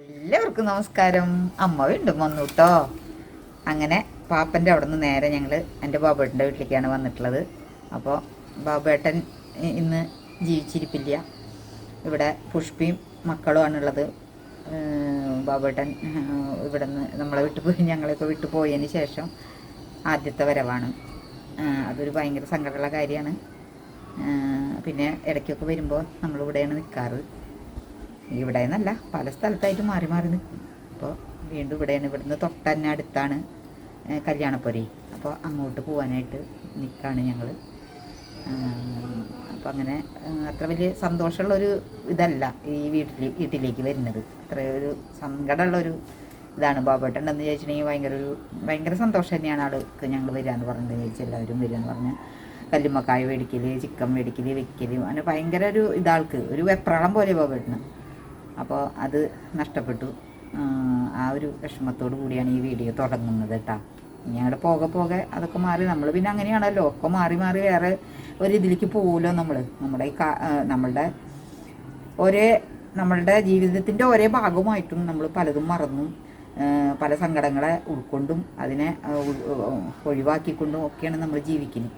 എല്ലാവർക്കും നമസ്കാരം. അമ്മ വീണ്ടും വന്നു കേട്ടോ അങ്ങനെ പാപ്പന്റെ അവിടെ നിന്ന് നേരെ ഞങ്ങൾ എന്റെ ബാബേട്ടന്റെ വീട്ടിലേക്കാണ് വന്നിട്ടുള്ളത്. അപ്പോൾ ബാബേട്ടൻ ഇന്ന് ജീവിച്ചിരിപ്പില്ല. ഇവിടെ പുഷ്പിയും മക്കളുമാണുള്ളത് ബാബേട്ടൻ ഇവിടെ നിന്ന് നമ്മളെ വിട്ടു പോയി ഞങ്ങളെയൊക്കെ വിട്ടു പോയതിന് ശേഷം ആദ്യത്തെ വരവാണ്. അതൊരു ഭയങ്കര സങ്കടമുള്ള കാര്യമാണ്. പിന്നെ ഇടയ്ക്കൊക്കെ വരുമ്പോൾ നമ്മളിവിടെയാണ് നിൽക്കാറ് ഇവിടെ നിന്നല്ല പല സ്ഥലത്തായിട്ട് മാറി മാറി നിൽക്കും. അപ്പോൾ വീണ്ടും ഇവിടെയാണ് ഇവിടുന്ന് തൊട്ടന്നെ അടുത്താണ് കല്യാണപ്പൊരി. അപ്പോൾ അങ്ങോട്ട് പോകാനായിട്ട് നിൽക്കുകയാണ് ഞങ്ങൾ അപ്പോൾ അങ്ങനെ അത്ര വലിയ സന്തോഷമുള്ളൊരു ഇതല്ല ഈ വീട്ടിൽ വീട്ടിലേക്ക് വരുന്നത്. അത്ര ഒരു സങ്കടമുള്ളൊരു ഇതാണ് ബാബേട്ടുണ്ടെന്ന് ചോദിച്ചിട്ടുണ്ടെങ്കിൽ ഭയങ്കര ഒരു ഭയങ്കര സന്തോഷം തന്നെയാണ് ആൾക്ക് ഞങ്ങൾ വരികയെന്ന് പറഞ്ഞത്. ചോദിച്ചാൽ എല്ലാവരും വരിക എന്ന് പറഞ്ഞ് കല്ലുമ്മക്കായ മേടിക്കൽ ചിക്കൻ മേടിക്കൽ വെക്കൽ അങ്ങനെ ഭയങ്കര ഒരു ഇതാൾക്ക് ഒരു വെപ്രാളം പോലെ ബാബേട്ടന്. അപ്പോൾ അത് നഷ്ടപ്പെട്ടു. ആ, ഒരു വിഷമത്തോടു കൂടിയാണ് ഈ വീഡിയോ തുടങ്ങുന്നത് കേട്ടോ ഞങ്ങളുടെ പോകെ പോകെ അതൊക്കെ മാറി നമ്മൾ പിന്നെ അങ്ങനെയാണല്ലോ. ഒക്കെ മാറി മാറി വേറെ ഒരു ഇതിലേക്ക് പോകുമല്ലോ നമ്മൾ നമ്മുടെ ഈ നമ്മളുടെ ഒരേ നമ്മളുടെ ജീവിതത്തിന്റെ ഒരേ ഭാഗമായിട്ടും നമ്മൾ പലതും മറന്നും പല സങ്കടങ്ങളെ ഉൾക്കൊണ്ടും അതിനെ ഒഴിവാക്കിക്കൊണ്ടും ഒക്കെയാണ് നമ്മൾ ജീവിക്കുന്നത്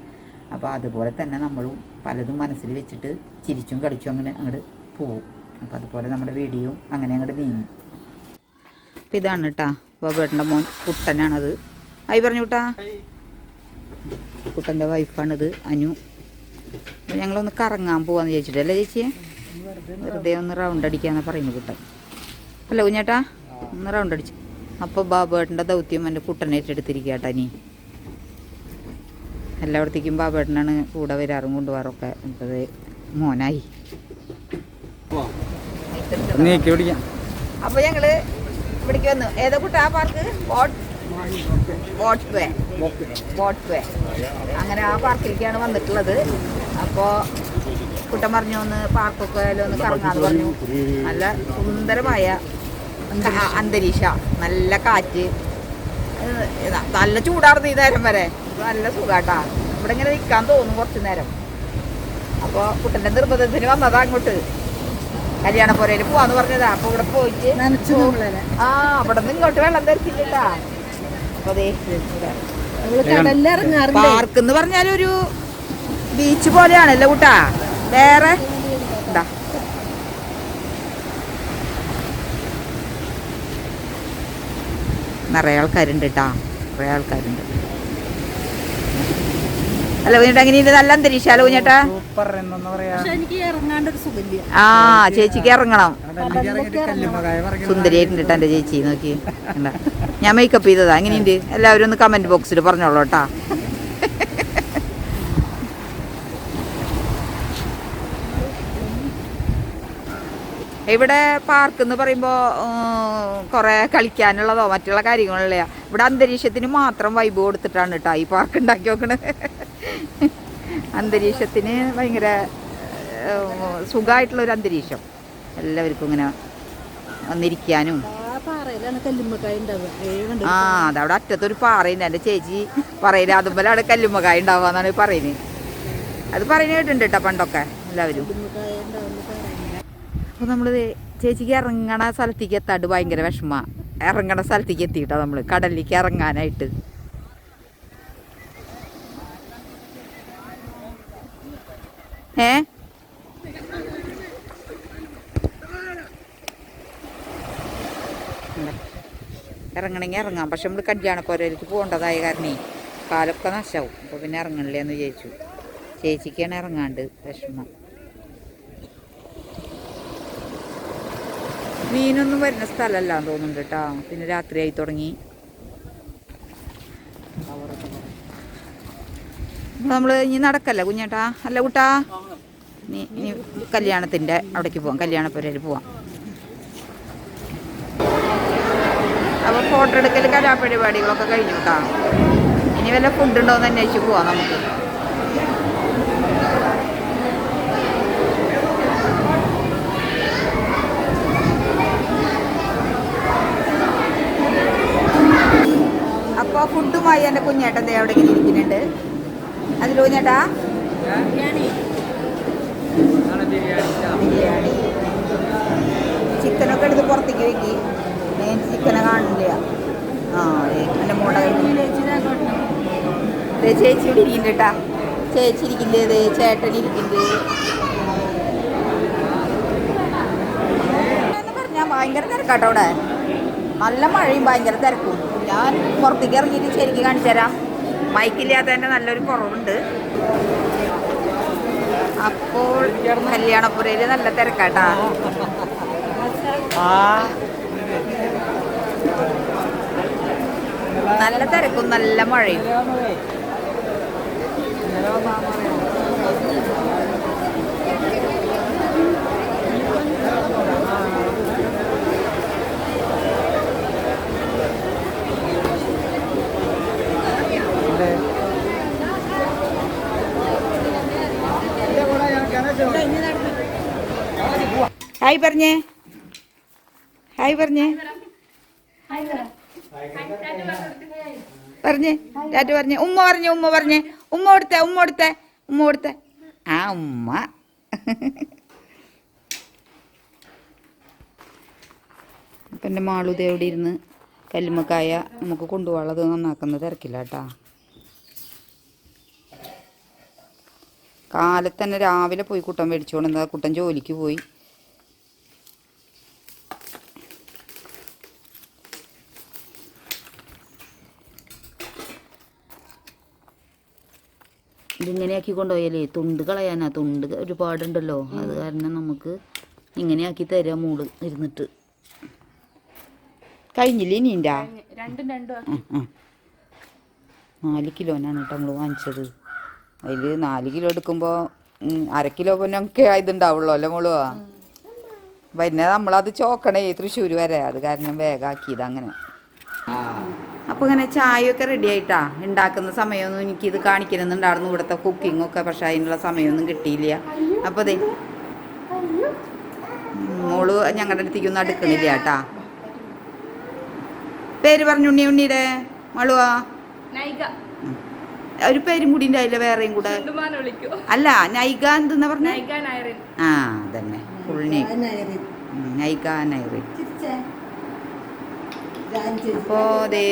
അപ്പോൾ അതുപോലെ തന്നെ നമ്മളും പലതും മനസ്സിൽ വെച്ചിട്ട് ചിരിച്ചും കളിച്ചും അങ്ങനെ അങ്ങോട്ട് പോവും. അപ്പോൾ അതുപോലെ നമ്മുടെ വീഡിയോ അങ്ങനെ അങ്ങോട്ട് നീങ്ങും. അപ്പം ഇതാണ് കേട്ടാ ബോബേട്ടന്റെ മോൻ കുട്ടനാണത്. ആയി പറഞ്ഞു കൂട്ടാ കുട്ടന്റെ വൈഫാണിത് അനു. ഞങ്ങളൊന്ന് കറങ്ങാൻ പോവാന്ന് ചോദിച്ചിട്ടല്ലേ ചേച്ചിയെ? വെറുതെ ഒന്ന് റൗണ്ട് അടിക്കാന്ന് പറയുന്നു കുട്ടൻ അല്ല കുഞ്ഞേട്ടാ? ഒന്ന് റൗണ്ട് അടിച്ചു. അപ്പോൾ ബാബേട്ടന്റെ ദൗത്യം എന്റെ കുട്ടനെ ഏറ്റെടുത്തിരിക്കുക കേട്ടാ നീ എല്ലായിടത്തേക്കും ബാബേട്ടനാണ് കൂടെ വരാറും കൊണ്ടുപോകാറൊക്കെ. അപ്പോൾ മോനായി. മോനായി നീക്കി പിടിക്കാം അപ്പോൾ ഞങ്ങൾ ഇവിടേക്ക് വന്നു. ഏതാ ആ park boat boat way boat way അങ്ങനെ ആ പാർക്കിലേക്കാണ് വന്നിട്ടുള്ളത്. അപ്പോൾ കുട്ടൻ പറഞ്ഞു ഒന്ന് പാർക്കൊക്കെ ഒന്ന് കറങ്ങാന്ന് പറഞ്ഞു. നല്ല സുന്ദരമായ അന്തരീക്ഷ. നല്ല കാറ്റ്. നല്ല ചൂടാർന്നു ഈ നേരം വരെ. നല്ല സുഖാട്ടാ. ഇവിടെ ഇങ്ങനെ നിൽക്കാൻ തോന്നും കുറച്ച് നേരം. അപ്പോൾ കുട്ടന്റെ നിർബന്ധത്തിന് വന്നതാ അങ്ങോട്ട്. കല്യാണപ്പുരയിൽ പോവാന്ന് പറഞ്ഞതാ. അപ്പൊ ഇവിടെ പോയിട്ട് ആ അവിടെ നിന്ന് ഇങ്ങോട്ട് വെള്ളം ദേ പാർക്ക് എന്ന് പറഞ്ഞാലൊരു ബീച്ച് പോലെയാണല്ലോ കൂട്ടാ. വേറെ? നിറയെ ആൾക്കാരുണ്ട് കേട്ടാ കുറേ ആൾക്കാരുണ്ട്. അല്ല കുഞ്ഞേട്ടാ എങ്ങനെയുണ്ട്? നല്ല അല്ല കുഞ്ഞേട്ടാ. ആ ചേച്ചിക്ക് ഇറങ്ങണം. സുന്ദരിയായിട്ടുണ്ട് കേട്ടോ എന്റെ ചേച്ചി നോക്കി. കണ്ട? ഞാൻ മേക്കപ്പ് ചെയ്തതാ. എങ്ങനെയുണ്ട്? എല്ലാവരും ഒന്ന് കമന്റ് ബോക്സിൽ പറഞ്ഞോളൂ കേട്ടാ. ഇവിടെ പാർക്ക് എന്ന് പറയുമ്പോൾ കുറേ കളിക്കാനുള്ളതോ മറ്റുള്ള കാര്യങ്ങളില്ല? ഇവിടെ അന്തരീക്ഷത്തിന് മാത്രം വൈബ് കൊടുത്തിട്ടാണ് കേട്ടോ ഈ പാർക്ക് ഉണ്ടാക്കി നോക്കണത് അന്തരീക്ഷത്തിന് ഭയങ്കര സുഖമായിട്ടുള്ള ഒരു അന്തരീക്ഷം. എല്ലാവർക്കും ഇങ്ങനെ വന്നിരിക്കാനും. ആ അതവിടെ അറ്റത്തൊരു പാറയുണ്ട്. എന്റെ ചേച്ചി പറയുന്നത് അവിടെ കല്ലുമ്മക്കായ ഉണ്ടാവുക എന്നാണ് പറയുന്നത്. അത് പറയുന്നത് കേട്ടിട്ടുണ്ട് കേട്ടോ പണ്ടൊക്കെ എല്ലാവരും. അപ്പോൾ നമ്മൾ ചേച്ചിക്ക് ഇറങ്ങണ സ്ഥലത്തേക്ക് എത്താണ്ട് ഭയങ്കര വിഷമ. ഇറങ്ങണ സ്ഥലത്തേക്ക് എത്തിയിട്ടാ നമ്മൾ കടലിലേക്ക് ഇറങ്ങാനായിട്ട്. ഏ? ഇറങ്ങണമെങ്കിൽ ഇറങ്ങാം. പക്ഷെ നമ്മൾ കല്യാണക്കോരയിലേക്ക് പോകേണ്ടതായ കാരണേ കാലൊക്കെ നശാവും. അപ്പോൾ പിന്നെ ഇറങ്ങണില്ല എന്ന് വിചാരിച്ചു. ചേച്ചിക്കാണ് ഇറങ്ങാണ്ട് വിഷമം. മീനൊന്നും വരുന്ന സ്ഥലമല്ല തോന്നുന്നുണ്ട് കേട്ടോ. പിന്നെ രാത്രിയായി തുടങ്ങി. നമ്മൾ ഇനി നടക്കല്ല കുഞ്ഞേട്ടാ? അല്ല കുട്ടാ? നീ ഇനി കല്യാണത്തിന്റെ അവിടേക്ക് പോവാം. കല്യാണപ്പുരയിൽ പോവാം. അപ്പോൾ ഫോട്ടോ എടുക്കൽ കലാപരിപാടികളൊക്കെ കഴിഞ്ഞു കേട്ടോ. ഇനി വല്ല ഫുഡ് ഉണ്ടോ എന്ന് അന്വേഷിച്ച് പോവാം നമുക്ക്. അപ്പോൾ ഫുഡുമായി എന്റെ കുഞ്ഞേട്ടൻ ദേ അവിടെ ഇങ്ങനെ ഇരിക്കുന്നുണ്ട്. അതിൽ കുഞ്ഞേട്ടാ ചിക്കനൊക്കെ എടുത്ത് പുറത്തേക്ക് വെക്കി. മെയിൻ ചിക്കനെ കാണില്ല ആ എന്റെ ദേ ചേച്ചി ഇവിടെ ഇരിക്കുന്നുണ്ട് കേട്ടാ. ചേച്ചി ഇരിക്കുന്നത് ചേട്ടൻ ഇരിക്കുന്നത് പറഞ്ഞാൽ ഭയങ്കര തിരക്കാട്ടോ അവിടെ. നല്ല മഴയും ഭയങ്കര തിരക്കും. ഞാൻ പുറത്തേക്ക് ഇറങ്ങിയിട്ട് ശരിക്കും കാണിച്ചു തരാം. മൈക്കില്ലാത്തതിന്റെ നല്ലൊരു കുറവുണ്ട്. അപ്പോൾ കല്യാണപ്പുരയിൽ നല്ല തിരക്കാട്ടാ. നല്ല തിരക്കും നല്ല മഴയും. ഹായ് പറഞ്ഞേ. ഹായ് പറഞ്ഞേ. പറഞ്ഞേ ടാറ്റ പറഞ്ഞേ. ഉമ്മ പറഞ്ഞേ ഉമ്മ പറഞ്ഞേ. ഉമ്മ കൊടുത്ത ഉമ്മ കൊടുത്ത ഉമ്മ കൊടുത്ത. ആ ഉമ്മ. അപ്പം എന്റെ മാളൂത എവിടെ ഇരുന്ന് കല്ലുമ്മക്കായ നമുക്ക് കൊണ്ടുപോകാനുള്ളത് നന്നാക്കുന്ന തിരക്കില്ല കേട്ടാ. കാലത്ത് തന്നെ രാവിലെ പോയി കുട്ടൻ മേടിച്ചോണ്ട് എന്താ കുട്ടൻ ജോലിക്ക് പോയി. ഇതിങ്ങനെയാക്കി കൊണ്ടുപോയാലേ തുണ്ട് കളയാനാ തുണ്ട് ഒരുപാടുണ്ടല്ലോ. അത് കാരണം നമുക്ക് ഇങ്ങനെയാക്കി തരാം മൂട് ഇരുന്നിട്ട്. കഴിഞ്ഞില്ലേ നീന്റെ രണ്ടും രണ്ടും നാല് കിലോനാണ് കേട്ടോ നമ്മൾ വാങ്ങിച്ചത്. അതിൽ നാല് കിലോ എടുക്കുമ്പോൾ അര കിലോ പൊന്നൊക്കെ ഇതുണ്ടാവുള്ളൂ അല്ലേ മുളുവാ പിന്നെ നമ്മളത് ചോക്കണേ തൃശ്ശൂർ വരെ. അത് കാരണം വേഗാക്കിയത് അങ്ങനെ. അപ്പോൾ ഇങ്ങനെ ചായയൊക്കെ റെഡി ആയിട്ടാ ഉണ്ടാക്കുന്ന സമയമൊന്നും എനിക്കിത് കാണിക്കണമെന്നുണ്ടായിരുന്നു. ഇവിടുത്തെ കുക്കിങ്ങൊക്കെ പക്ഷേ അതിനുള്ള സമയമൊന്നും കിട്ടിയില്ല. അപ്പോൾ അതെ മോൾ ഞങ്ങളുടെ അടുത്തേക്കൊന്നും അടുക്കണില്ല കേട്ടാ. പേര് പറഞ്ഞു ഉണ്ണി ഉണ്ണിയുടെ മളുവാ? ഒരു പേരും കൂടി ഉണ്ടായില്ല വേറെയും കൂടെ. അല്ല നൈക എന്തെന്നാ പറഞ്ഞ? ആ അതന്നെ. ഫുൾ നൈഗ നൈക നൈറി അപ്പോ ദേ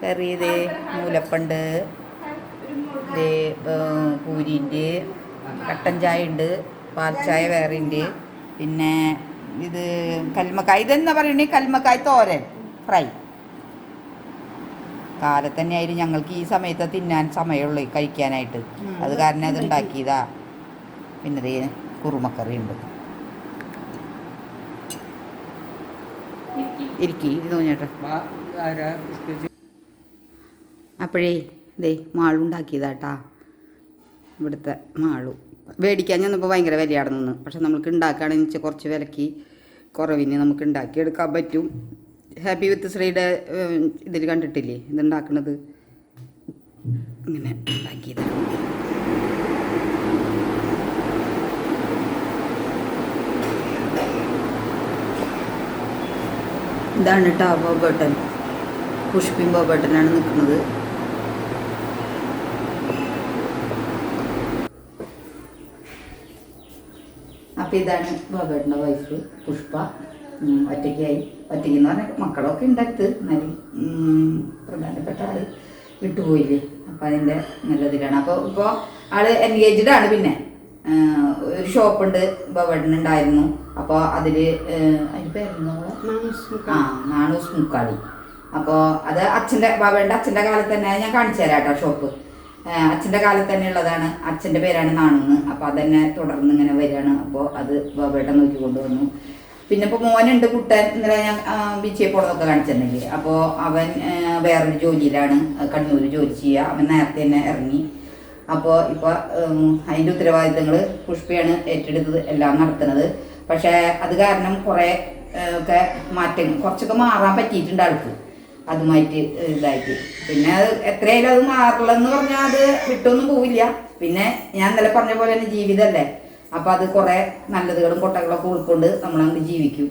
കറി ദേ മൂലപ്പണ്ട് ദേ പൂരിന്റെ കട്ടൻ ചായ ഉണ്ട് പാൽ ചായ വേറെ ഉണ്ട് പിന്നെ ഇത് കൽമക്കായ ഇതെന്നാ പറയണേ? കൽമക്കായ തോരൻ ഫ്രൈ. കാലത്ത് തന്നെ ആയിരുന്നു ഞങ്ങൾക്ക് ഈ സമയത്ത് തിന്നാൻ സമയമുള്ളൂ കഴിക്കാനായിട്ട്. അത് കാരണം അത് ഉണ്ടാക്കിയതാ. പിന്നെ കുറുമക്കറി ഉണ്ട് ഇരിക്കി ഇത് ചേട്ടാ അപ്പോഴേ ദേ മാളുണ്ടാക്കിയതാട്ടാ ഇവിടുത്തെ മാളു. മേടിക്കാൻ ചെന്നപ്പോൾ ഭയങ്കര വിലയാണെന്ന് നിന്ന് പക്ഷെ നമുക്ക് ഉണ്ടാക്കുകയാണെന്ന് വെച്ചാൽ കുറച്ച് വിലക്ക് കുറവിന് നമുക്ക് ഉണ്ടാക്കിയെടുക്കാൻ പറ്റും. ഹാപ്പി വിത്ത് ശ്രീയുടെ ഇതിൽ കണ്ടിട്ടില്ലേ? ഇതുണ്ടാക്കണത്. ഇങ്ങനെ ഉണ്ടാക്കിയതാണ് ഇതാണ് ടാബോ ബട്ടൺ. പുഷ്പിംബോ ബട്ടനാണ് നിൽക്കുന്നത് അപ്പം ഇതാണ് ബോബേട്ടന്റെ വൈഫ് പുഷ്പ. ഒറ്റയ്ക്കായി. ഒറ്റയ്ക്ക് എന്ന് പറഞ്ഞാൽ മക്കളൊക്കെ ഉണ്ടാക്കത്ത് എന്നാലും പ്രധാനപ്പെട്ട ആൾ വിട്ടുപോയില്ലേ. അപ്പം അതിന്റെ നല്ലതിലാണ്. അപ്പോൾ ഇപ്പോൾ ആൾ എൻഗേജ്ഡ് ആണ് പിന്നെ. ഒരു ഷോപ്പുണ്ട് ഉണ്ടായിരുന്നു അപ്പോൾ അതിൽ അതിന്റെ പേരെന്താ? ആ നാണൂസ് മുക്കാളി അപ്പോൾ അത് അച്ഛന്റെ ബാബയുടെ അച്ഛന്റെ കാലത്ത് തന്നെ ഞാൻ കാണിച്ചു തരാം കേട്ടോ ഷോപ്പ്. അച്ഛന്റെ കാലത്ത് തന്നെ ഉള്ളതാണ്. അച്ഛന്റെ പേരാണ് നാണെന്ന് അപ്പോൾ അതന്നെ തുടർന്ന് ഇങ്ങനെ വരികയാണ്. അപ്പോൾ അത് ബാബയുടെ നോക്കി കൊണ്ടുവന്നു. പിന്നെ ഇപ്പോൾ മോനുണ്ട് കുട്ടൻ. ഇന്നലെ ഞാൻ ബീച്ചിൽ പോണതൊക്കെ കാണിച്ചിരുന്നില്ലേ അപ്പോൾ അവൻ വേറൊരു ജോലിയിലാണ്. കണ്ണൂർ ജോലി ചെയ്യുക. അവൻ നേരത്തെ തന്നെ ഇറങ്ങി. അപ്പോൾ ഇപ്പോൾ അതിന്റെ ഉത്തരവാദിത്തങ്ങൾ പുഷ്പയാണ് ഏറ്റെടുത്തത് എല്ലാം നടത്തുന്നത്. പക്ഷേ അത് കാരണം കുറേ ഒക്കെ മാറ്റം കുറച്ചൊക്കെ മാറാൻ പറ്റിയിട്ടുണ്ട് ആൾക്ക്. അതുമായിട്ട് ഇതായിട്ട്. പിന്നെ അത് എത്രയായാലും അത് മാറില്ലെന്ന് പറഞ്ഞാൽ അത് വിട്ടൊന്നും പോവില്ല. പിന്നെ ഞാൻ ഇന്നലെ പറഞ്ഞ പോലെ തന്നെ ജീവിതമല്ലേ അപ്പം അത് കുറേ നല്ലതുകളും കൊട്ടകളൊക്കെ ഉൾക്കൊണ്ട് നമ്മളങ്ങ് ജീവിക്കും.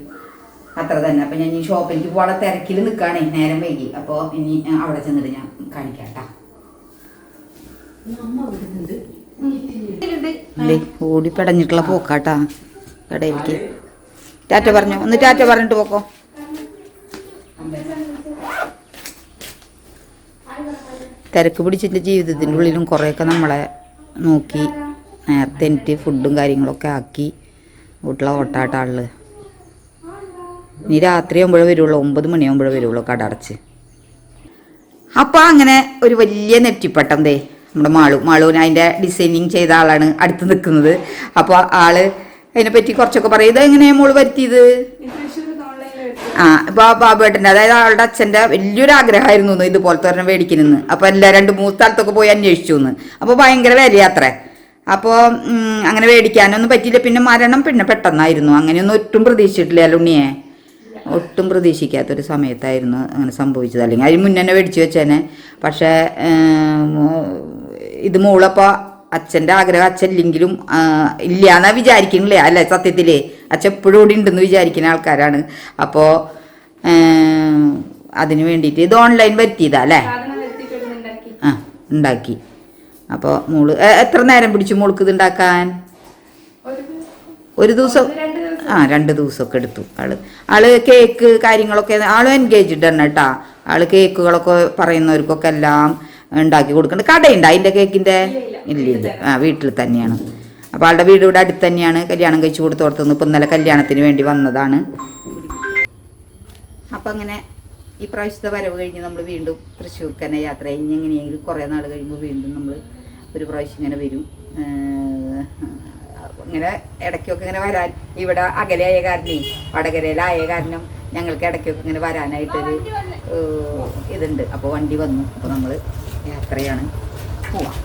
അത്ര തന്നെ. അപ്പം ഞാൻ ഈ ഷോപ്പിലേക്ക് പോകാനുള്ള തിരക്കിൽ നിൽക്കുകയാണേ നേരം വൈകി. അപ്പോൾ ഇനി അവിടെ ചെന്നിട്ട് ഞാൻ കാണിക്കാം കേട്ടോ ഓടി പടഞ്ഞിട്ടുള്ള പോക്കാട്ടാ കടയിലേക്ക്. ടാറ്റ പറഞ്ഞു ഒന്ന് ടാറ്റ പറഞ്ഞിട്ട് പോക്കോ. തിരക്ക് പിടിച്ചിട്ട് ജീവിതത്തിന്റെ ഉള്ളിലും കുറേയൊക്കെ നമ്മളെ നോക്കി നേരത്തെ എനിക്ക് ഫുഡും കാര്യങ്ങളൊക്കെ ആക്കി വീട്ടിലെ ഓട്ടാട്ടാളിൽ ഇനി രാത്രി ആകുമ്പോഴേ വരുള്ളൂ ഒമ്പത് മണിയാകുമ്പോഴേ വരുള്ളൂ കട അടച്ച്. അപ്പോൾ അങ്ങനെ ഒരു വലിയ നെറ്റിപ്പട്ടം ദേ. നമ്മുടെ മാളു. മാളു അതിന്റെ ഡിസൈനിങ് ചെയ്ത ആളാണ് അടുത്ത് നിൽക്കുന്നത്. അപ്പോൾ ആൾ അതിനെപ്പറ്റി കുറച്ചൊക്കെ പറയും. ഇത് എങ്ങനെയാണ് മോൾ വരുത്തിയത്? ആ ബാ ബാബുവേട്ടന്റെ അതായത് ആളുടെ അച്ഛന്റെ വലിയൊരു ആഗ്രഹമായിരുന്നു ഇതുപോലത്തെ ഒരെണ്ണം മേടിക്കുന്നു അപ്പോൾ എല്ലാ രണ്ട് മൂന്ന് സ്ഥലത്തൊക്കെ പോയി അന്വേഷിച്ചു എന്ന് അപ്പോൾ ഭയങ്കര വിലയാത്രേ. അപ്പോൾ അങ്ങനെ മേടിക്കാനൊന്നും പറ്റിയില്ല. പിന്നെ മരണം പിന്നെ പെട്ടെന്നായിരുന്നു. അങ്ങനെയൊന്നും ഒട്ടും പ്രതീക്ഷിച്ചിട്ടില്ല ഉണ്ണിയെ ഒട്ടും പ്രതീക്ഷിക്കാത്തൊരു സമയത്തായിരുന്നു അങ്ങനെ സംഭവിച്ചത്. അല്ലെങ്കിൽ അതിന് മുന്നേ മേടിച്ചു വെച്ചേനെ. പക്ഷേ ഇത് മോളപ്പോ അച്ഛന്റെ ആഗ്രഹം അച്ഛൻ ഇല്ലെങ്കിലും ഇല്ല എന്നാ വിചാരിക്കണില്ലേ? അല്ല സത്യത്തിൽ അച്ഛൻ എപ്പോഴും കൂടി ഉണ്ടെന്ന് വിചാരിക്കുന്ന ആൾക്കാരാണ്. അപ്പോൾ അതിന് വേണ്ടിയിട്ട് ഇത് ഓൺലൈൻ വരുത്തിയതാ അല്ലേ? ആ ഉണ്ടാക്കി. അപ്പോൾ മോൾ എത്ര നേരം പിടിച്ചു മോൾക്ക് ഇത് ഉണ്ടാക്കാൻ? ഒരു ദിവസം. ആ രണ്ട് ദിവസമൊക്കെ എടുത്തു ആൾ. ആൾ കേക്ക് കാര്യങ്ങളൊക്കെ ആൾ എൻഗേജ്ഡ് ആണ് കേട്ടോ. ആൾ കേക്കുകളൊക്കെ പറയുന്നവർക്കൊക്കെ എല്ലാം ഉണ്ടാക്കി കൊടുക്കുന്നുണ്ട് കടയുണ്ട്. അതിന്റെ കേക്കിന്റെ ഇല്ല ഇല്ല. ആ വീട്ടിൽ തന്നെയാണ്. അപ്പോൾ ആളുടെ വീട് ഇവിടെ അടുത്ത് തന്നെയാണ്. കല്യാണം കഴിച്ചു കൊടുത്തോടത്തുനിന്ന് ഇപ്പം ഇന്നലെ കല്യാണത്തിന് വേണ്ടി വന്നതാണ്. അപ്പം അങ്ങനെ ഈ പ്രാവശ്യത്തെ വരവ് കഴിഞ്ഞ് നമ്മൾ വീണ്ടും തൃശ്ശൂർക്ക് തന്നെ യാത്ര കഴിഞ്ഞ് എങ്ങനെയെങ്കിലും കുറേ നാൾ കഴിയുമ്പോൾ വീണ്ടും നമ്മൾ ഒരു പ്രാവശ്യം ഇങ്ങനെ വരും. ഇങ്ങനെ ഇടയ്ക്കൊക്കെ ഇങ്ങനെ വരാൻ ഇവിടെ അകലെയായ കാരണേ വടകരയിലായ കാരണം ഞങ്ങൾക്ക് ഇടയ്ക്കൊക്കെ ഇങ്ങനെ വരാനായിട്ടൊരു ഇതുണ്ട്. അപ്പോൾ വണ്ടി വന്നു. അപ്പോൾ നമ്മൾ യാത്രയാണ് പോവാം.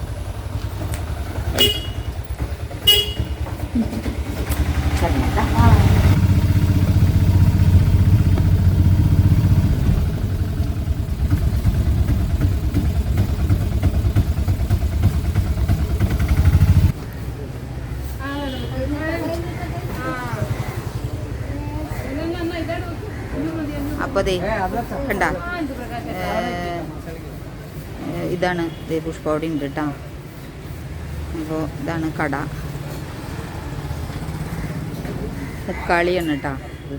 അപ്പതേ കണ്ട? ഇതാണ്. ദേ പുഷ്പവടി ഉണ്ട് കേട്ടോ അപ്പോൾ ഇതാണ് കട. തക്കാളിയാണ് കേട്ടോ ഇത്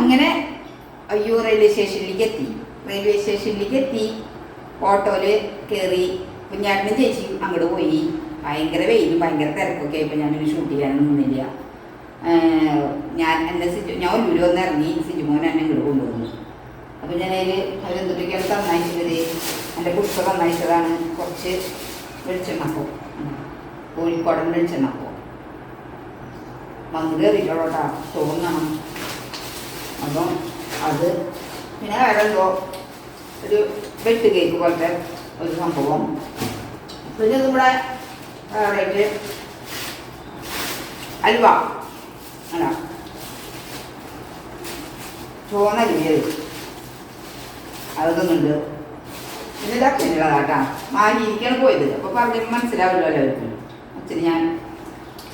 അങ്ങനെ അയ്യോ റെയിൽവേ സ്റ്റേഷനിലേക്ക് എത്തി. റെയിൽവേ സ്റ്റേഷനിലേക്ക് എത്തി. ഓട്ടോയിൽ കയറി കുഞ്ഞാട്ടിനും ചേച്ചിയും അങ്ങോട്ട് പോയി. ഭയങ്കര വെയിലും ഭയങ്കര തിരക്കൊക്കെ ആയപ്പോൾ ഞാനൊരു ഷൂട്ട് ചെയ്യാനൊന്നും നിന്നില്ല. ഞാൻ എന്റെ സിജു ഞാൻ ഒല്ലൂര് വന്ന് ഇറങ്ങി. സിജുമോൻ എന്നെ ഇങ്ങോട്ട് കൊണ്ടുവന്നു. അപ്പോൾ ഞാൻ അതിൽ അവരെന്തൊക്കെയാണ് തന്നയച്ചത്. എന്റെ പുസ്തകം തന്നയച്ചതാണ്. കുറച്ച് വെളിച്ചെണ്ണപ്പോ. കോഴിക്കോടൻ വെളിച്ചെണ്ണപ്പോ. വന്ന് കയറിയിട്ടോട്ടാ തോന്നണം അപ്പം അത് പിന്നെ വേറെ എന്തോ ഒരു വെട്ട് കേക്ക് പോലത്തെ ഒരു സംഭവം. പിന്നെ നമ്മുടെ വേറെ അൽവ അല്ല ചോന്നല്ലേ അതൊന്നുണ്ട്. പിന്നെ ഇത് അച്ഛനുള്ളതാട്ടാ മാനിയിരിക്കാണ് പോയത്. അപ്പോൾ പറഞ്ഞപ്പോൾ മനസ്സിലാവില്ല എല്ലാവർക്കും. അച്ഛന് ഞാൻ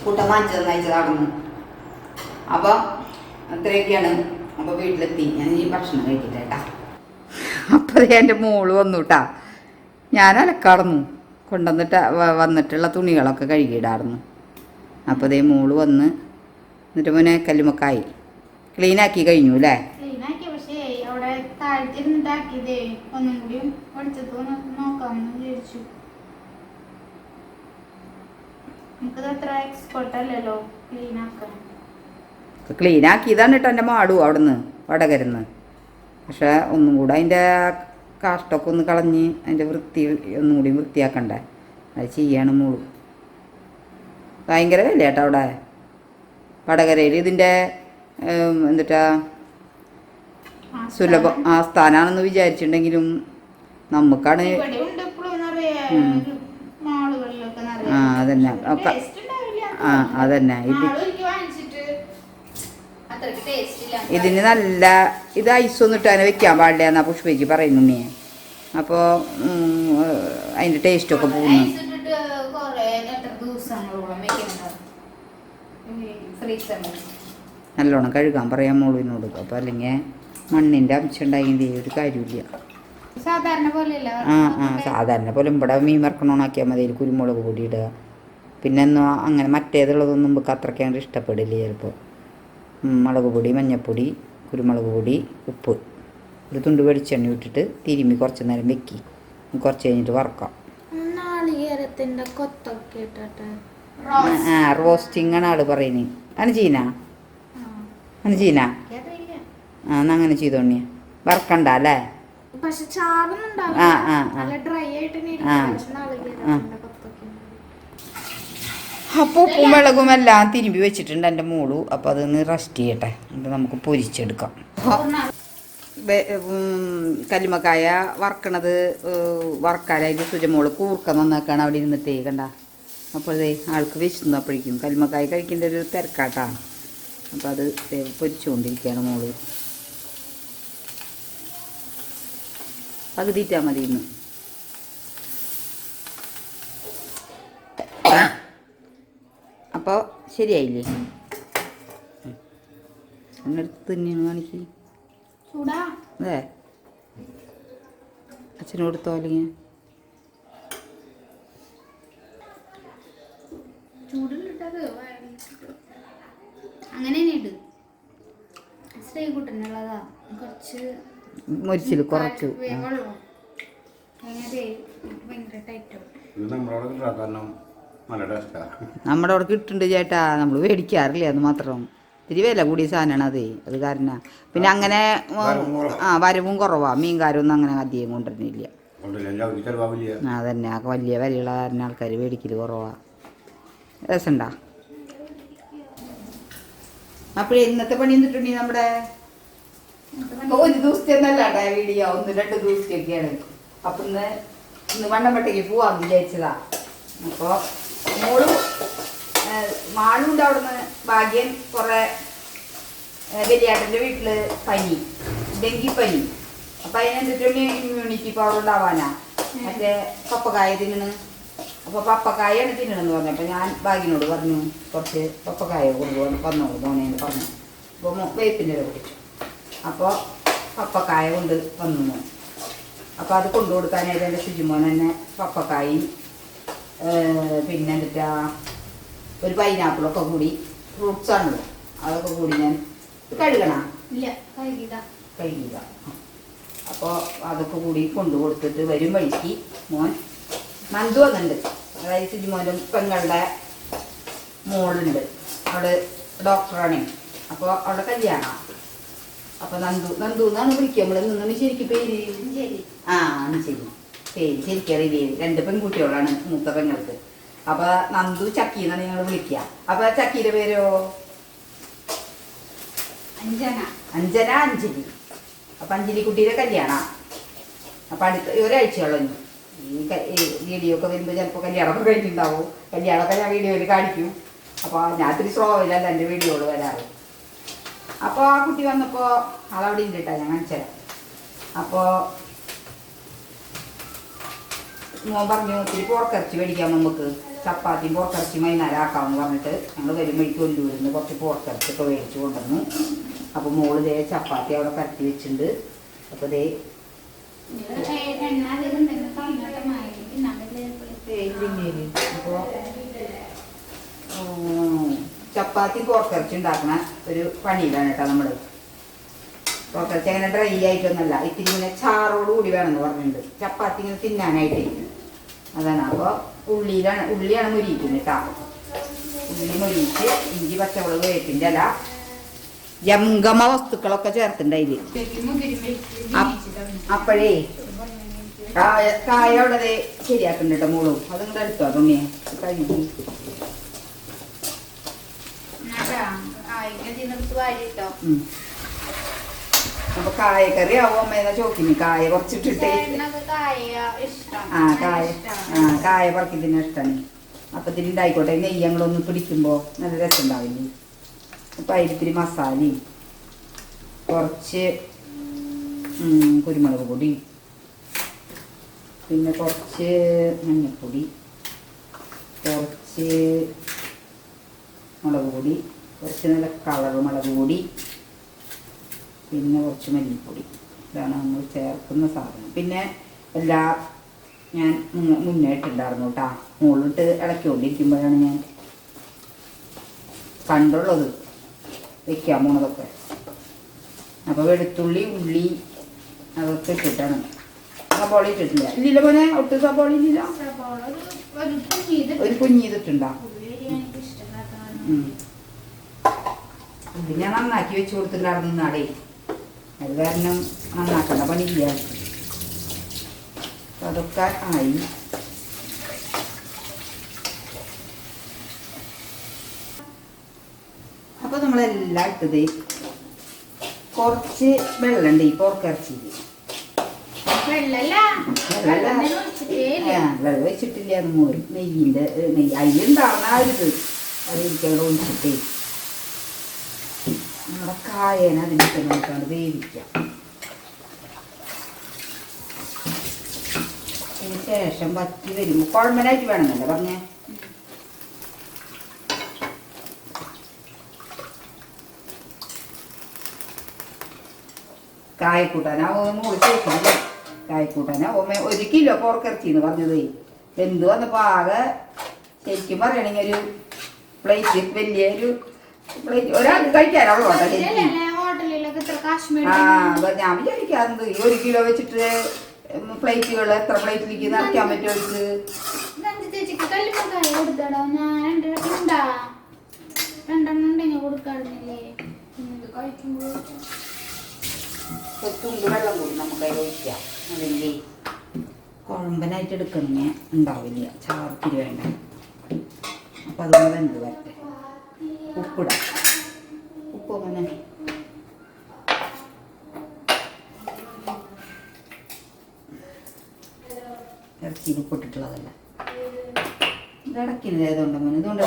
കൂട്ടം വാങ്ങിച്ചത് നയിച്ചതാണെന്ന് അപ്പോൾ അത്രയൊക്കെയാണ്. അപ്പോൾ വീട്ടിലെത്തി. ഞാൻ ഈ ഭക്ഷണം കഴിക്കട്ടെ കേട്ടാ. അപ്പോൾ എന്റെ മോൾ വന്നു കേട്ടാ. ഞാൻ അലക്കാടുന്നു. കൊണ്ടുവന്നിട്ട് വന്നിട്ടുള്ള തുണികളൊക്കെ കഴുകിയിടാറുന്നു. അപ്പോൾ അതേ മോൾ വന്ന് എന്നിട്ട് മോനെ കല്ലുമക്കായി. ക്ലീനാക്കി കഴിഞ്ഞു അല്ലേ? ക്ലീനാക്കിയതാണ് കേട്ടോ എന്റെ മാടു അവിടുന്ന് വടകരുന്ന്. പക്ഷേ ഒന്നും കൂടെ അതിന്റെ കാഷ്ടമൊക്കെ ഒന്ന് കളഞ്ഞ് അതിന്റെ വൃത്തി ഒന്നും കൂടി വൃത്തിയാക്കണ്ടേ? അത് ചെയ്യാണ് മോൾ. ഭയങ്കര വില കേട്ടോ അവിടെ. വടകരയിൽ ഇതിന്റെ എന്നിട്ടാ സുലഭ ആ സ്ഥാനാണെന്ന് വിചാരിച്ചിട്ടുണ്ടെങ്കിലും നമുക്കാണ് ആ അതന്നെ. ആ അതന്നെ. ഇത് ഇതിന് നല്ല ഇത് ഐസ് ഒന്നും അങ്ങനെ വെക്കാൻ പാടില്ല എന്നാ പുഷ്പയ്ക്ക് പറയുന്നു നീ അപ്പോൾ അതിന്റെ ടേസ്റ്റൊക്കെ പോകുന്നു ഐസ് ഇട്ടിട്ട് കുറേ എത്ര ദിവസങ്ങളോളം വെക്കുന്നുണ്ടാവും ഫ്രീസറിൽ നല്ലോണം കഴുകാൻ പറയാൻ മോളിനോട് അപ്പോൾ അല്ലെങ്കിൽ മണ്ണിന്റെ അംശം ഉണ്ടായെങ്കിൽ ഒരു കാര്യമില്ല ആ ആ സാധാരണ പോലെ ഇവിടെ മീൻ വറക്കണോണാക്കിയാൽ മതി കുരുമുളക് പൊടി ഇടുക. പിന്നെ ഒന്നും അങ്ങനെ മറ്റേതുള്ളതൊന്നും നമുക്ക് അത്രയ്ക്ക് അങ്ങോട്ട് ഇഷ്ടപ്പെടില്ല ചിലപ്പോൾ. മുളക് പൊടി മഞ്ഞൾപ്പൊടി കുരുമുളക് പൊടി ഉപ്പ്. ഒരു തുണ്ട് വെളിച്ചെണ്ണ ഇട്ടിട്ട് തിരുമ്മി കുറച്ച് നേരം വെക്കി. കുറച്ച് കഴിഞ്ഞിട്ട് വറക്കാം. നാളികേരത്തിന്റെ കൊത്തൊക്കെ ഇട്ടിട്ട് ആ റോസ്റ്റിംഗ് ആണ് ആൾ പറയുന്നത് അനുജീന അനുജീന ആ. എന്നാ അങ്ങനെ ചെയ്തോണിയ വറക്കണ്ട അല്ലേ? ആ, ആ, ആ. അപ്പോൾ ഉപ്പും എല്ലാം തിരുമ്പി വെച്ചിട്ടുണ്ട് എന്റെ മോളു. അപ്പോൾ അതൊന്ന് റെസ്റ്റ് ചെയ്യട്ടെ. എന്നിട്ട് നമുക്ക് പൊരിച്ചെടുക്കാം. കല്ലുമക്കായ വറക്കണത് വറക്കാനായിട്ട് സുജമോൾ കൂർക്ക നന്നാക്കാണ് അവിടെ ഇരുന്നിട്ടേ കണ്ട? അപ്പോൾ ദേ ആൾക്ക് വിശന്നു അപ്പോഴേക്കും കല്ലുമക്കായ കഴിക്കേണ്ട ഒരു തിരക്കാട്ടാണ് അപ്പോൾ അത് പൊരിച്ചുകൊണ്ടിരിക്കുകയാണ് മോൾ. പകുതിയിട്ടാൽ മതി ഇന്ന്. അപ്പോൾ ശരിയായില്ലേ? അങ്ങനെടുത്ത് തന്നെയാണ് കാണിക്ക്. അച്ഛനോട് തോലിങ്ങ അങ്ങനെ ഇട്. കുറച്ച് മൊരിച്ചിൽ കുറച്ചു. നമ്മുടെ അവിടെ കിട്ടുന്നുണ്ട് ചേട്ടാ. നമ്മൾ മേടിക്കാറില്ല അത് മാത്രം. ഇത്തിരി വില കൂടിയ സാധനമാണ് അതേ. അത് കാരണം. പിന്നെ അങ്ങനെ ആ വരവും കുറവാ. മീൻകാരൊന്നും അങ്ങനെ അധികം കൊണ്ടുവരുന്നില്ല. അതന്നെ അവർക്ക് ചിലവാവില്ല ആ തന്നെ ആ വലിയ വിലയുള്ള കാരണം ആൾക്കാർ മേടിക്കൽ കുറവാ. രസമുണ്ടാ. അപ്പോഴേ ഇന്നത്തെ പണി എന്നിട്ടുണ്ടി നമ്മുടെ? ഒരു ദിവസത്തെ ഒന്നല്ല വീഡിയോ. ഒന്ന് രണ്ട് ദിവസത്തേക്കാണ്. അപ്പൊ ഇന്ന് ഇന്ന് വണ്ണമ്പട്ടേക്ക് പോവാന്ന് വിചാരിച്ചതാ. അപ്പൊ മോളും മാളും ഉണ്ട് അവിടുന്ന് ഭാഗ്യൻ കുറെ വലിയാട്ടന്റെ വീട്ടിൽ പനി ഡെങ്കിപ്പനി അപ്പൊ അതിനെന്തിട്ടുണ്ടെങ്കിൽ ഇമ്മ്യൂണിറ്റി പവർ ഉണ്ടാവാനാ. മറ്റേ പപ്പക്കായ തിന്നണ് അപ്പൊ പപ്പക്കായാണ് തിന്നണമെന്ന് പറഞ്ഞു. അപ്പൊ ഞാൻ ബാഗിനോട് പറഞ്ഞു കുറച്ച് പപ്പക്കായ കൊണ്ടുപോകാൻ വന്നോളൂ തോന്നേന്ന് പറഞ്ഞു. അപ്പൊ വേപ്പിന്റെ ഇല കുടിച്ചു അപ്പോൾ പപ്പക്കായ കൊണ്ട് വന്നു അപ്പോൾ അത് കൊണ്ടു കൊടുക്കാനായിട്ട് എന്റെ ശുചിമോൻ തന്നെ പപ്പക്കായും പിന്നെ എന്നിട്ടാ ഒരു പൈനാപ്പിളൊക്കെ കൂടി ഫ്രൂട്ട്സ് ആണല്ലോ അതൊക്കെ കൂടി ഞാൻ കഴുകണ? ഇല്ല കഴുകില്ല അപ്പോൾ അതൊക്കെ കൂടി കൊണ്ടു കൊടുത്തിട്ട് വരും വഴിക്ക് മോൻ നന്ദു വന്നിട്ടുണ്ട്. അതായത് ശുചിമോനും പെങ്ങളുടെ മോളുണ്ട്. അവിടെ ഡോക്ടറാണ്. അപ്പോൾ അവിടെ കല്യാണം. അപ്പൊ നന്ദു നന്ദു എന്നാണ് വിളിക്കുക. നമ്മളെ നിന്നാണ് ശരിക്കും പേര്? ആ ശരി പേര് ശരിക്കും അറിയില്ലേ? രണ്ട് പെൺകുട്ടികളാണ് മൂത്ത പെങ്ങൾക്ക്. അപ്പൊ നന്ദു ചക്കി എന്നാണ് ഞങ്ങൾ വിളിക്കുക. അപ്പൊ ചക്കിയുടെ പേരോ? അഞ്ജന. അഞ്ജന അഞ്ജലി. അപ്പൊ അഞ്ജലി കുട്ടിയുടെ കല്യാണ. അപ്പൊ അടുത്ത ഒരാഴ്ചയോളം ഇനി. വീഡിയോ ഒക്കെ വരുമ്പോൾ ചിലപ്പോൾ കല്യാണമൊക്കെ കഴിഞ്ഞിട്ടുണ്ടാവും കല്യാണമൊക്കെ ഞാൻ വീഡിയോയിൽ കാണിക്കും. അപ്പോൾ ഞാൻ ഇത്തിരി സ്ലോയിലല്ല എന്റെ വീഡിയോകൾ വരാറ്. അപ്പോൾ ആ കുട്ടി വന്നപ്പോൾ ആളവിടെ ഇല്ലിട്ടാ ഞാൻ കാണിച്ചുതരാം അപ്പോൾ മോൻ പറഞ്ഞു ഒത്തിരി പോർക്കിറച്ചി മേടിക്കാം നമുക്ക്. ചപ്പാത്തിയും പോർക്കിറച്ചി വൈകുന്നേരം ആക്കാമെന്ന് പറഞ്ഞിട്ട് ഞങ്ങൾ വരും വഴിക്ക് കൊണ്ടുവരുന്നു കുറച്ച് പോർക്കിറച്ചി മേടിച്ചു കൊണ്ടുവന്നു. അപ്പോൾ മോൾ ദേ ചപ്പാത്തി അവിടെ പരത്തി വെച്ചിട്ടുണ്ട് അപ്പോൾ ദേ ചപ്പാത്തി കോക്കറച്ചി ഉണ്ടാക്കണ ഒരു പണിയിലാണ് കേട്ടോ നമ്മൾ. കോക്കറച്ചി അങ്ങനെ ഡ്രൈ ആയിട്ടൊന്നല്ല. ഇത്തിരി ഇങ്ങനെ ചാറോട് കൂടി വേണമെന്ന് പറഞ്ഞിട്ടുണ്ട്. ചപ്പാത്തി ഇങ്ങനെ തിന്നാനായിട്ട്. അതാണ്. അപ്പോൾ ഉള്ളിയിലാണ് ഉള്ളിയാണ് മുരിയിക്കുന്നത് കേട്ടോ. ഉള്ളി മുരിച്ച് ഇഞ്ചി പച്ചമുളക് വേപ്പിന്റെ അല്ല ജംഗമ വസ്തുക്കളൊക്കെ ചേർത്തിട്ടുണ്ട് അതിൽ അപ്പോഴേ കായ കായ അവിടെ ദേ ശരിയാക്കുന്നുണ്ട് കേട്ടോ മോളും. അത് എടുത്തോ? തുണിയെ കഴിഞ്ഞു. അപ്പൊ കായക്കറി ആവും അമ്മേന്ന ചോക്കിന് കായ കുറച്ചിട്ടിട്ടേ. ആ കായ. ആ കായ പറക്കി തിന്നാൻ ഇഷ്ടമാണ് അപ്പൊ തിരി ഉണ്ടായിക്കോട്ടെ നെയ്യ് ഞങ്ങളൊന്ന് പിടിക്കുമ്പോ നല്ല രസം ഉണ്ടാവില്ലേ അപ്പൊ അതിലിത്തിരി മസാലയും കുറച്ച് കുരുമുളക് പൊടി പിന്നെ കുറച്ച് മഞ്ഞൾപ്പൊടി കുറച്ച് മുളക് പൊടി കുറച്ച് നല്ല കളർ മുളക് പൊടി പിന്നെ കുറച്ച് മല്ലിപ്പൊടി. ഇതാണ് നമ്മൾ ചേർക്കുന്ന സാധനം. പിന്നെ എല്ലാ ഞാൻ മുന്നേ ഇട്ടുണ്ടായിരുന്നു കേട്ടാ. മുകളിലിട്ട് ഇളക്കിക്കൊണ്ടിരിക്കുമ്പോഴാണ് ഞാൻ കണ്ടുള്ളത്. വെക്കാൻ പോണതൊക്കെ അപ്പോൾ വെളുത്തുള്ളി ഉള്ളി അതൊക്കെ ഇട്ടിട്ടാണ്. സബോള ഇട്ടിട്ടില്ല. ഇല്ലില്ല പോലെ ഒട്ടും സബോള ഇല്ല ഒരു- പിന്നെ കുഞ്ഞിതിട്ടുണ്ടോ. ഉം. നന്നാക്കി വെച്ച് കൊടുത്തിട്ടുണ്ടായിരുന്നു നാടേ അത് കാരണം നന്നാക്കേണ്ട പണിയില്ല അതൊക്കെ ആയി. നമ്മളെല്ലാം ഇട്ടത് കുറച്ച് വെള്ളമുണ്ട് ഈ പോർക്കിറച്ചിയിൽ. വെള്ളം തന്നെ ഒഴിച്ചിട്ടേ ഇല്ല. ആ, വെള്ളം വെച്ചിട്ടില്ല അത് മോര് നെയ്യിന്റെ നെയ്യ്. അതിലുണ്ടാവുന്ന ആ ഒരു ഇത്. അത് എനിക്കവിടെ ഒഴിച്ചിട്ടേ. നമ്മുടെ കായേനെ അതിനൊക്കെ നോക്കാണ്ട് വേവിക്കാം. അതിന് ശേഷം വറ്റി വരുമ്പോൾ കുഴമ്പനായിട്ട് വേണമെന്നല്ലേ പറഞ്ഞേ? കായക്കൂട്ടാനാവോ മോൾ ചോദിച്ചില്ല ഒമ്മ ഒരു കിലോ പോർക്കിറച്ചി എന്ന് പറഞ്ഞത്. എന്ത് വന്നപ്പോൾ ആകെ ശരിക്കും പറയണെങ്കിൽ ഒരു പ്ലേറ്റ് വലിയ ഒരു പ്ലേറ്റ്. ഒരാൾക്ക് കഴിക്കാനുള്ളൂ കേട്ടോ ശരിക്കും. ആ ഞാൻ വിചാരിക്കാറുണ്ട് ഈ ഒരു കിലോ വെച്ചിട്ട് പ്ലേറ്റുകൾ എത്ര പ്ലേറ്റിലേക്ക് നിറയ്ക്കാൻ പറ്റുമോ അവർക്ക്? രണ്ടെണ്ണം കൊടുക്കാറുന്നില്ലേ കഴിക്കുമ്പോൾ ഒരു തുണ്ട് വെള്ളം കൂടി നമുക്ക് അതിൽ ഒഴിക്കാം. അല്ലെങ്കിൽ കുഴമ്പനായിട്ട് എടുക്കണമെങ്കിൽ ഉണ്ടാവില്ല. ചാർത്തിരി വേണ്ട. അപ്പം അതുപോലെ വെന്ത് വരട്ടെ. ഉപ്പിടാം. ഉപ്പ് അങ്ങനെ ഇറച്ചിയിൽ ഉപ്പിട്ടിട്ടുള്ളതല്ല ഇത് ഇടയ്ക്കില്ല ഇതുകൊണ്ട്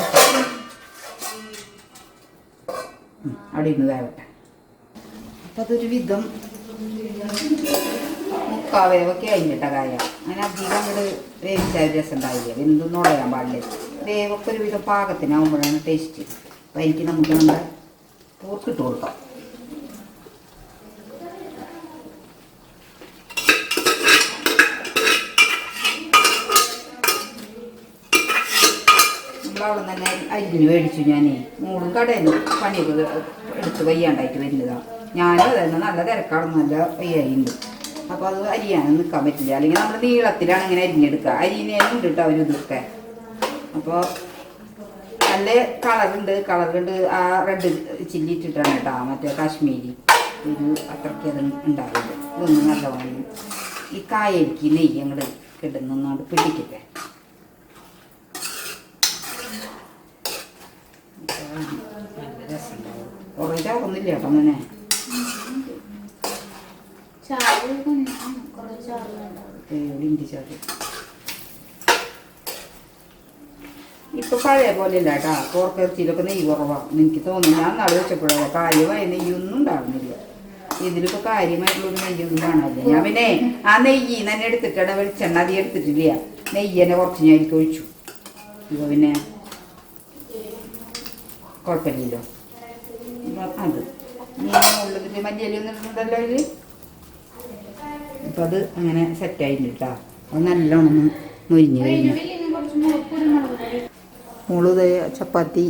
അവിടെ ഇരുന്ന് വേവട്ടെ. അപ്പം അതൊരു വിധം മുക്കാവേവൊക്കെ കഴിഞ്ഞിട്ട കായ അങ്ങനെ അധികം അങ്ങോട്ട് വേവിച്ചാൽ രസം ഉണ്ടാവില്ല. വെന്തൊന്നും ഉടയാൻ പാടില്ല. വേവൊക്കെ ഒരു വിധം പാകത്തിനാവുമ്പോഴാണ് ടേസ്റ്റ് അപ്പം എനിക്ക് നമുക്ക് നമ്മുടെ പോർക്കിട്ട് കൊടുക്കാം. അവിടെ തന്നെ അരിഞ്ഞ് മേടിച്ചു ഞാനേ. മൂടും കടയിൽ പണിയൊക്കെ എടുത്ത് വയ്യാണ്ടായിട്ട് വരുന്നതാണ് ഞാനും തന്നെ നല്ല തിരക്കാണ് നല്ല വയ്യായിണ്ട്. അപ്പോൾ അത് അരിയാനും നിൽക്കാൻ പറ്റില്ല. അല്ലെങ്കിൽ നമ്മൾ നീളത്തിലാണ് ഇങ്ങനെ അരിഞ്ഞെടുക്കുക. അരിയണേനും ഉണ്ട് കേട്ടോ അവർ ഇതൊക്കെ. അപ്പോൾ നല്ല കളറുണ്ട് കളറുണ്ട് ആ റെഡ് ചില്ലി ഇട്ടിട്ടാണ് കേട്ടോ മറ്റേ കാശ്മീരി ഒരു അത്രയ്ക്ക് അത് ഉണ്ടാവില്ല ഇതൊന്നും നല്ലതാണ് ഈ കായലിക്ക് നെയ്യ് അങ്ങോട്ട് കിടന്നൊന്നുകൊണ്ട് പിടിക്കട്ടെ. നല്ല രസമുണ്ടാവും. കുറേ ചാറൊന്നുമില്ല കേട്ടോ അങ്ങനെ ചാറ് കുഞ്ഞാണ് കുറേ ചാറ് വേണ്ടത് ഇപ്പൊ പഴയ പോലെ അല്ല കേട്ടാ. പോർക്കിറച്ചിയിലൊക്കെ നെയ്യ് കുറവാണ് എനിക്ക് തോന്നുന്നു ഞാൻ നാളെ വെച്ചപ്പോഴല്ല കാര്യമായ നെയ്യൊന്നും ഉണ്ടാകുന്നില്ല ഇതിലിപ്പോ കാര്യമായിട്ടുള്ള നെയ്യൊന്നും കാണാനില്ല. ഞാൻ പിന്നെ ആ നെയ്യ് തന്നെ എടുത്തിട്ടാണ് വെളിച്ചെണ്ണ അധികം എടുത്തിട്ടില്ല. നെയ്യ് തന്നെ കുറച്ച് ഞാൻ എനിക്ക് ഒഴിച്ചു. ഇപ്പൊ പിന്നെ കുഴപ്പമില്ലല്ലോ. അത്. ഞാൻ ഉള്ളതിൽ ഒന്നും ഇടുന്നുണ്ടല്ലോ അതിൽ അപ്പം അത് അങ്ങനെ സെറ്റ് കേട്ടോ അത് നല്ലോണം മുരിഞ്ഞു കഴിഞ്ഞു. മുളക് ചപ്പാത്തി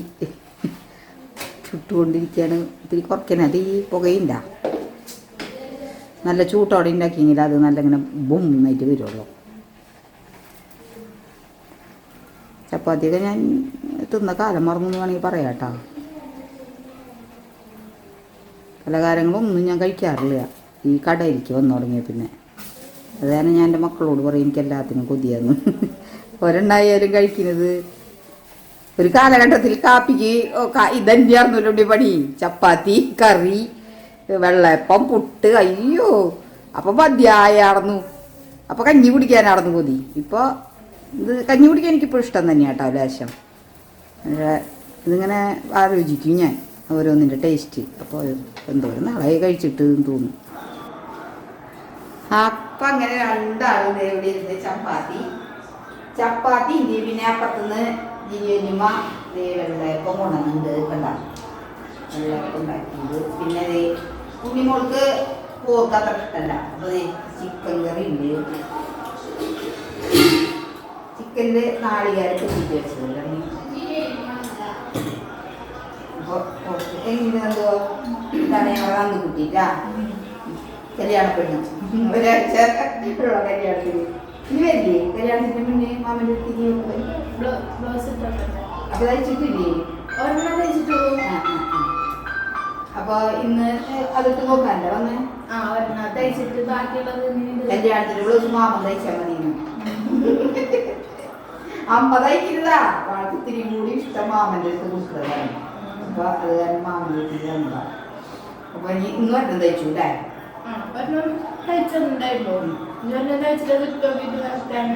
ചുട്ടുകൊണ്ടിരിക്കുകയാണ് ഇത്തിരി കുറയ്ക്കണം. അത് ഈ പുകയില്ല. നല്ല ചൂട്ടോടെ ഉണ്ടാക്കിയെങ്കിൽ അത് നല്ല ഇങ്ങനെ ബും എന്നായിട്ട് വരുള്ളൂ. ചപ്പാത്തിയൊക്കെ ഞാൻ തിന്ന കാലം മറന്നു വേണമെങ്കിൽ പറയാം കേട്ടോ പലഹാരങ്ങളൊന്നും ഞാൻ കഴിക്കാറില്ല. ഈ കടയിലേക്ക് വന്നു തുടങ്ങിയ പിന്നെ. അത് കാരണം ഞാൻ എന്റെ മക്കളോട് പറയും എനിക്ക് എല്ലാത്തിനും കൊതിയാന്ന്. ഒരെണ്ണായാലും കഴിക്കുന്നത് ഒരു കാലഘട്ടത്തിൽ കാപ്പിക്ക് ഇതന്നെയായിരുന്നല്ലോ പണി. ചപ്പാത്തി കറി വെള്ളയപ്പം പുട്ട് അയ്യോ അപ്പം മദ്യായാർന്നു അപ്പം കഞ്ഞി കുടിക്കാനാർന്നു കൊതി. ഇപ്പോൾ ഇത് കഞ്ഞി കുടിക്കാൻ എനിക്കിപ്പോൾ ഇഷ്ടം തന്നെയാണ് കേട്ടോ ലേശം ഇതിങ്ങനെ ആലോചിക്കും ഞാൻ ഓരോന്നിന്റെ ടേസ്റ്റ്. അപ്പോൾ എന്തോരം നാളെ കഴിച്ചിട്ട് തോന്നും. അപ്പം അങ്ങനെ രണ്ടാളും ഇവിടെ ഇരുന്ന് ചപ്പാത്തി. ചപ്പാത്തി പിന്നെ അപ്പുറത്തുനിന്ന് ജിരിയനിമ ദേ വെള്ളയപ്പം കൊണ്ടുവന്നുണ്ട് കണ്ട? വെള്ളയപ്പം ഉണ്ടാക്കിയത് പിന്നെ ദേ ഉണ്ണിമോൾക്ക് പോർക്ക് അത്ര ഇഷ്ടമല്ല. അപ്പോൾ ചിക്കൻ കറി ഉണ്ട്. ചിക്കന്റെ നാളികേരം കുത്തിട്ട് വെച്ചത് അപ്പോൾ എങ്ങനെ എന്തോ ഇതാണ് ഞങ്ങൾ അന്ന് കുട്ടിട്ടാ കല്യാണ പെണ്ണ്. ഒരാഴ്ച ഉള്ള കല്യാണത്തിന് ഇനി വരില്ലേ മുന്നേ മാമന്റെ അടുത്തേക്ക് പോയി ബ്ലൗസ് അപ്പോൾ തയ്ച്ചിട്ടില്ലേ ഒരെണ്ണം തയ്ച്ചിട്ടുള്ളൂ. അപ്പൊ ഇന്ന് അതിട്ട് നോക്കാനല്ലേ വന്നേ ആ ഒരെണ്ണം തയ്ച്ചിട്ട് ബാക്കിയുള്ളത് ഇനി ഇത് കല്യാണത്തിന് ബ്ലൗസ് മാമൻ തയ്ച്ചാൽ മതി അമ്മ തയ്ക്കുന്നതാ അവൾക്ക് ഇത്തിരി കൂടി ഇഷ്ടം മാമന്റെ അടുത്ത് കൊടുക്കുന്നതാണ് അപ്പൊ അത് കാരണം മാമന്റെ അടുത്ത് തന്നതാ അപ്പൊ ഇനി ഇന്ന് ഒരെണ്ണം തയ്ച്ചു അല്ലേ ഞാൻ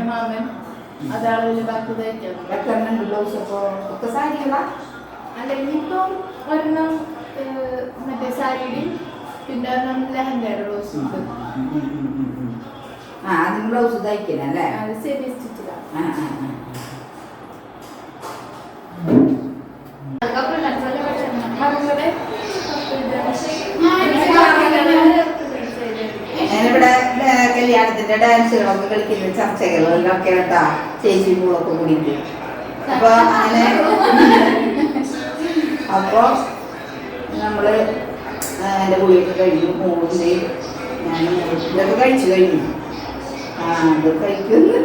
മാമൻ. ബാക്കി ബ്ലൗസ് അപ്പൊ ഒക്കെ സാരികളാ അല്ല ഇനിയിപ്പം ഒരെണ്ണം ഏഹ്, മറ്റേ സാരിയുടെയും പിന്നെ ഒരെണ്ണം ലെഹങ്കയുടെ ബ്ലൗസ് ഉണ്ട്. ആ അതിന് ബ്ലൗസ് തയ്ക്കണല്ലേ അത് സെമി സ്റ്റിച്ചിലാണ് ആ ആ ആ. കല്യാണത്തിന്റെ ഡാൻസുകളൊക്കെ കളിക്കുന്ന ചർച്ചകളിലൊക്കെ കേട്ടാ ചേച്ചി പൂളൊക്കെ കൂടിയിട്ട്. അപ്പൊ അങ്ങനെ അപ്പൊ നമ്മൾ എന്റെ കുളിയൊക്കെ കഴിഞ്ഞു മൂന്നിന്റെ ഞാൻ ഇതൊക്കെ കഴിച്ചു കഴിഞ്ഞു. ആ അത് കഴിക്കുന്നു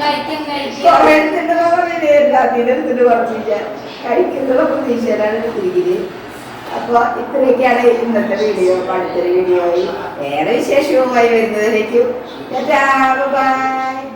കഴിക്കാൻ കഴിക്കാൻ കുറേ എടുത്തിട്ട് പറഞ്ഞില്ലേ എല്ലാത്തിനും എടുത്തിട്ട് പറഞ്ഞില്ല കഴിക്കുന്ന പ്രതീക്ഷയിലാണ് എടുത്തിരിക്കുന്നത് അപ്പോൾ ഇത്രയൊക്കെയാണ് ഇന്നത്തെ വീഡിയോ അടുത്തൊരു വീഡിയോയിൽ വേറെ വിശേഷവുമായി വരുന്നതിലേക്ക് ബൈ